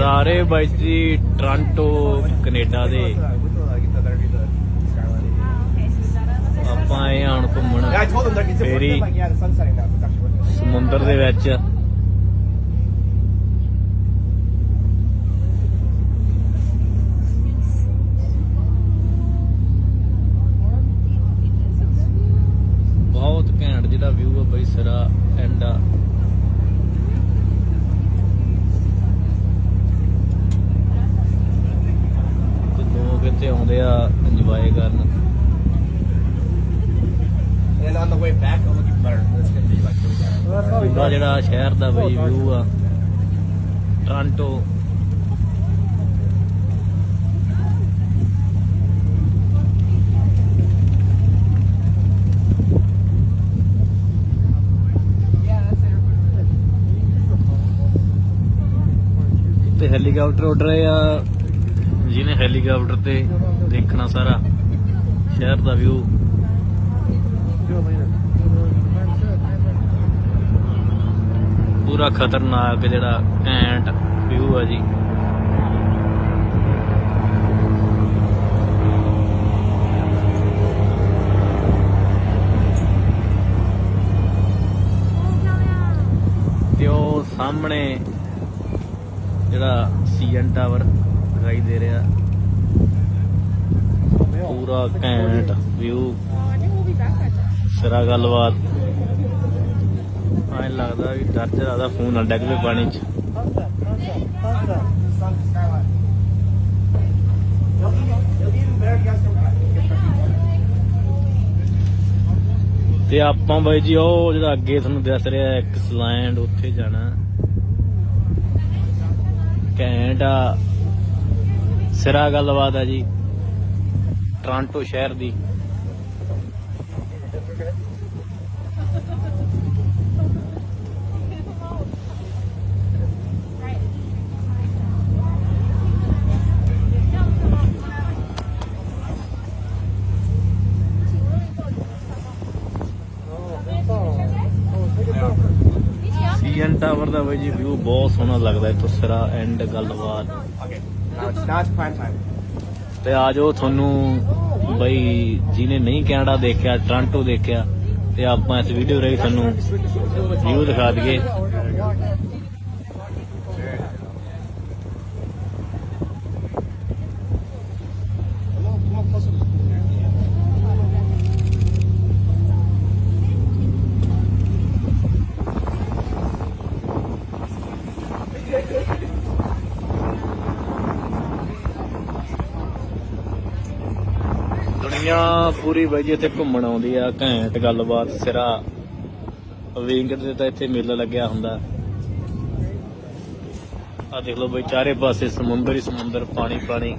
ਨਜ਼ਾਰੇ ਬਾਈ ਜੀ Toronto Canada ਦੇ। ਆਪਾਂ ਆਏ ਹੁਣ ਘੁੰਮਣ। Yeah, I told them ਆਉਂਦੇ ਆ ਇੰਜੋਏ ਕਰਨ And then on the way back, I'll look even better. It's gonna be like really bad. ਪੂਰਾ ਜਿਹੜਾ ਸ਼ਹਿਰ ਦਾ ਬਈ ਵਿਊ ਆ ਟ੍ਰਾਂਟੋ ਤੇ ਹੈਲੀਕਾਪਟਰ ਉੱਡ ਰਹੇ ਆ ਜਿਹਨੇ ਹੈਲੀਕਾਪਟਰ ਤੇ ਦੇਖਣਾ ਸਾਰਾ, ਸ਼ਹਿਰ ਦਾ ਵਿਊ ਪੂਰਾ ਖਤਰਨਾਕ ਜਿਹੜਾ ਘੈਂਟ ਵਿਊ ਆ ਜੀ। ਤੇ ਉਹ ਸਾਹਮਣੇ ਜਿਹੜਾ ਸੀਐਨ ਟਾਵਰ ਦਿਖਾਈ ਦੇ ਰਿਹਾ। ਪੂਰਾ ਘੈਂਟ ਵਿਊ ਸਿਰਾ ਗੱਲਬਾਤ। ਐਂ ਲੱਗਦਾ ਵੀ ਡਰ ਜ਼ਿਆਦਾ ਫੋਨ ਨਾਲ ਡੱਗ ਪਏ ਪਾਣੀ 'ਚ। ਤੇ ਆਪਾਂ ਬਾਈ ਜੀ, ਉਹ ਜਿਹੜਾ ਅੱਗੇ ਤੁਹਾਨੂੰ ਦੱਸ ਰਿਹਾ ਇੱਕ ਸਲੈਂਡ ਉੱਥੇ ਜਾਣਾ। ਘੈਂਟ ਆ। ਸਿਰਾ ਗੱਲਬਾਤ ਆ ਜੀ। ਟ੍ਰਾਂਟੋ ਸ਼ਹਿਰ ਦੀ। ਸੀਐਨ ਟਾਵਰ ਦਾ ਬਾਈ ਜੀ ਵਿਊ ਬਹੁਤ ਸੋਹਣਾ ਲੱਗਦਾ ਇੱਥੋਂ ਸਿਰਾ ਐਂਡ ਗੱਲਬਾਤ। Now it's, now it's prime time. ਤੇ ਆ ਜਾਓ ਤੁਹਾਨੂੰ ਬਈ ਜਿਹਨੇ ਨਹੀਂ ਕੈਨੇਡਾ ਦੇਖਿਆ ਟ੍ਰਾਂਟੋ ਦੇਖਿਆ ਤੇ ਆਪਾਂ ਇਸ ਵੀਡੀਓ ਰਾਹੀਂ ਤੁਹਾਨੂੰ ਵਿਊ ਦਿਖਾ ਦਈਏ ਦੁਨੀਆ ਪੂਰੀ ਬਾਈ ਜੀ ਇੱਥੇ ਘੁੰਮਣ ਆਉਂਦੀ ਆ, ਘੈਂਟ ਗੱਲਬਾਤ, ਸਿਰਾ। ਵਿੰਗਰ ਦੇ ਤਾਂ ਇੱਥੇ ਮੇਲਾ ਲੱਗਿਆ ਹੁੰਦਾ। ਆ ਦੇਖ ਲਓ ਬਈ, ਚਾਰੇ ਪਾਸੇ ਸਮੁੰਦਰ ਹੀ ਸਮੁੰਦਰ ਪਾਣੀ ਪਾਣੀ